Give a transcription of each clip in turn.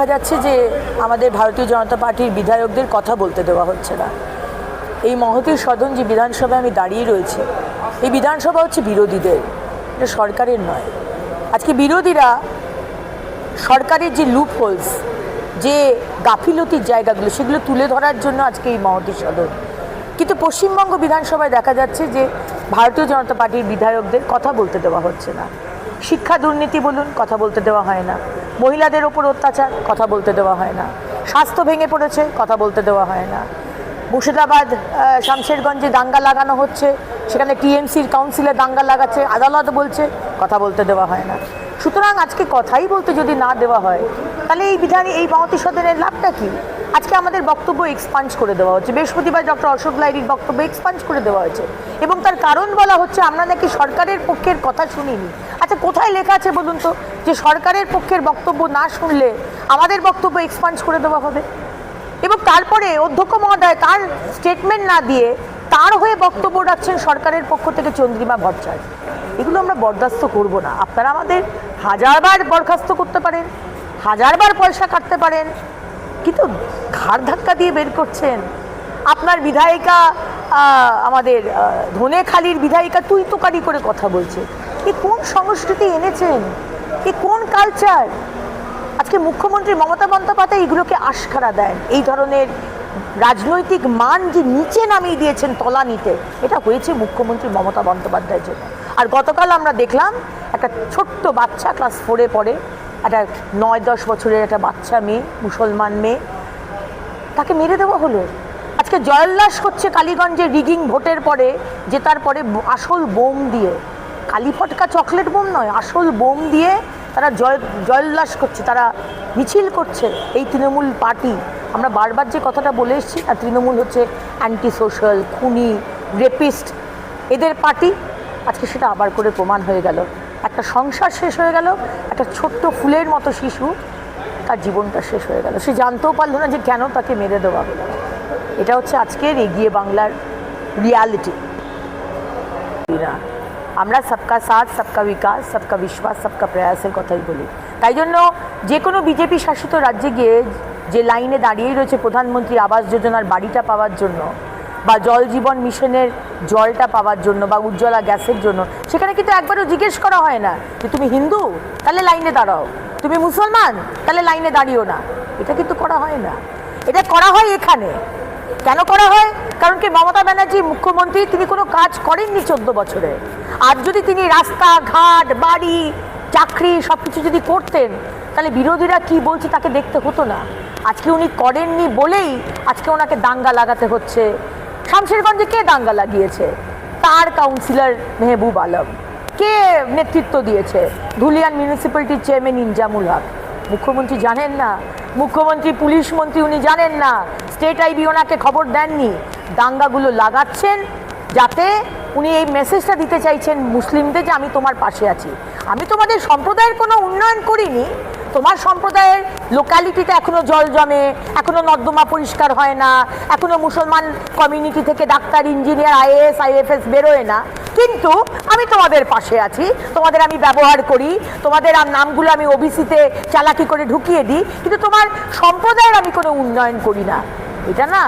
দেখা যাচ্ছে যে আমাদের ভারতীয় জনতা পার্টির বিধায়কদের কথা বলতে দেওয়া হচ্ছে না। এই মহতির সদন যে বিধানসভায় আমি দাঁড়িয়ে রয়েছি, এই বিধানসভা হচ্ছে বিরোধীদের, এটা সরকারের নয়। আজকে বিরোধীরা সরকারের যে লুপ হোলস যে গাফিলতির জায়গাগুলো, সেগুলো তুলে ধরার জন্য আজকে এই মহতি সদন। কিন্তু পশ্চিমবঙ্গ বিধানসভায় দেখা যাচ্ছে যে ভারতীয় জনতা পার্টির বিধায়কদের কথা বলতে দেওয়া হচ্ছে না। শিক্ষা দুর্নীতি বলুন, কথা বলতে দেওয়া হয় না। মহিলাদের ওপর অত্যাচার, কথা বলতে দেওয়া হয় না। স্বাস্থ্য ভেঙে পড়েছে, কথা বলতে দেওয়া হয় না। মুর্শিদাবাদ শামশেরগঞ্জে দাঙ্গা লাগানো হচ্ছে, সেখানে টিএমসির কাউন্সিলে দাঙ্গা লাগাচ্ছে, আদালত বলছে, কথা বলতে দেওয়া হয় না। সুতরাং আজকে কথাই বলতে যদি না দেওয়া হয়, তাহলে এই বিধানে এই মহতি সদনের লাভটা কি? আজকে আমাদের বক্তব্য এক্সপাঞ্জ করে দেওয়া হচ্ছে। বৃহস্পতিবার ডক্টর অশোক লাইরির বক্তব্য এক্সপাঞ্জ করে দেওয়া হয়েছে। এবং তার কারণ বলা হচ্ছে, আমরা নাকি সরকারের পক্ষের কথা শুনিনি। আচ্ছা কোথায় লেখা আছে বলুন তো? যে সরকারের পক্ষের বক্তব্য না শুনলে আমাদের বক্তব্য এক্সপাঞ্জ করে দেওয়া হবে। এবং তারপরে অধ্যক্ষ মহোদয়, তার স্টেটমেন্ট না দিয়ে তার হয়ে বক্তব্য রাখছেন সরকারের পক্ষ থেকে চন্দ্রিমা ভট্টাচার্য। এগুলো আমরা বরদাস্ত করব না। আপনারা আমাদের হাজারবার বরখাস্ত করতে পারেন, হাজারবার পয়সা কাটতে পারেন, কিন্তু ঘাড় ধাক্কা দিয়ে বের করছেন। আপনার বিধায়িকা আমাদের ধনেখালির বিধায়িকা তুই তোকারি করে কথা বলছে। এ কোন সংস্কৃতি এনেছেন? এ কোন কালচার আজকে মুখ্যমন্ত্রী মমতা বন্দ্যোপাধ্যায় এগুলোকে আশকারা দেন। এই ধরনের রাজনৈতিক মান যে নিচে নামিয়ে দিয়েছেন তলানিতে, এটা হয়েছে মুখ্যমন্ত্রী মমতা বন্দ্যোপাধ্যায়ের জন্য। আর গতকাল আমরা দেখলাম, একটা ছোট্ট বাচ্চা ক্লাস ফোরে পড়ে, একটা নয় দশ বছরের একটা বাচ্চা মেয়ে, মুসলমান মেয়ে। তাকে মেরে দেওয়া হলো? আজকে জয়োল্লাস করছে কালীগঞ্জে রিগিং ভোটের পরে জেতার পরে আসল বোম দিয়ে। কালী ফটকা চকলেট বোম নয়, আসল বোম দিয়ে তারা জয়, জয়োল্লাস করছে, তারা মিছিল করছে এই তৃণমূল পার্টি। আমরা বারবার যে কথাটা বলে এসেছি, আর তৃণমূল হচ্ছে অ্যান্টি সোশ্যাল খুনি রেপিস্ট এদের পার্টি। আজকে সেটা আবার করে প্রমাণ হয়ে গেল। একটা সংসার শেষ হয়ে গেল, একটা ছোট্ট ফুলের মতো শিশু তার জীবনটা শেষ হয়ে গেল। সে জানতেও পারল না যে কেন তাকে মেরে দেওয়া হলো। এটা হচ্ছে আজকের এগিয়ে বাংলার রিয়ালিটি আমরা সবকা সাথ, সবকা বিকাশ, সবকা বিশ্বাস, সবকা প্রয়াসের কথাই বলি। তাই জন্য যে কোনো বিজেপি শাসিত রাজ্যে গিয়ে যে লাইনে দাঁড়িয়েই রয়েছে প্রধানমন্ত্রী আবাস যোজনার বাড়িটা পাওয়ার জন্য বা জল জীবন মিশনের জলটা পাওয়ার জন্য বা উজ্জ্বলা গ্যাসের জন্য, সেখানে কিন্তু একবারও জিজ্ঞেস করা হয় না যে তুমি হিন্দু? তাহলে লাইনে দাঁড়াও। তুমি মুসলমান? তাহলে লাইনে দাঁড়িও না। এটা কিন্তু করা হয় না। এটা করা হয় এখানে। কেন করা হয়? কারণ কি মমতা ব্যানার্জি মুখ্যমন্ত্রী, তিনি কোনো কাজ করেননি চোদ্দ বছরে। আর যদি তিনি রাস্তা ঘাট বাড়ি, চাকরি সব কিছু যদি করতেন, তাহলে বিরোধীরা কি বলছে তাকে দেখতে হতো না? আজকে উনি করেননি বলেই আজকে ওনাকে দাঙ্গা লাগাতে হচ্ছে। শামশেরগঞ্জে কে দাঙ্গা লাগিয়েছে? তার কাউন্সিলর মেহবুব আলম। কে নেতৃত্ব দিয়েছে? ধুলিয়ান মিউনিসিপ্যালিটির চেয়ারম্যান ইনজামুল হক। মুখ্যমন্ত্রী জানেন না। মুখ্যমন্ত্রী, পুলিশ মন্ত্রী উনি জানেন না। স্টেট আইবি ওনাকে খবর দেননি। দাঙ্গাগুলো লাগাচ্ছেন যাতে উনি এই মেসেজটা দিতে চাইছেন মুসলিমদের যে আমি তোমার পাশে আছি। আমি তোমাদের সম্প্রদায়ের কোনো উন্নয়ন করিনি। তোমার সম্প্রদায়ের লোকালিটিতে এখনও জল জমে, এখনও নর্দমা পরিষ্কার হয় না, এখনও মুসলমান কমিউনিটি থেকে ডাক্তার ইঞ্জিনিয়ার আইএএস আইএফএস বেরোয় না। কিন্তু আমি তোমাদের পাশে আছি, তোমাদের আমি ব্যবহার করি, তোমাদের নামগুলো আমি ওবিসিতে চালাকি করে ঢুকিয়ে দিই, কিন্তু তোমার সম্প্রদায়ের আমি কোনো উন্নয়ন করি না। এটা না,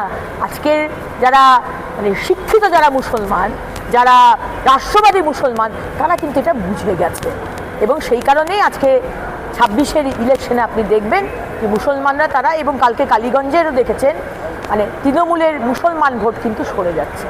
আজকের যারা মানে শিক্ষিত যারা মুসলমান, যারা রাষ্ট্রবাদী মুসলমান, তারা কিন্তু এটা বুঝে গেছে। এবং সেই কারণেই আজকে ছাব্বিশের ইলেকশনে আপনি দেখবেন যে মুসলমানরা তারা এবং কালকে কালীগঞ্জেরও দেখেছেন মানে তৃণমূলের মুসলমান ভোট কিন্তু সরে যাচ্ছে।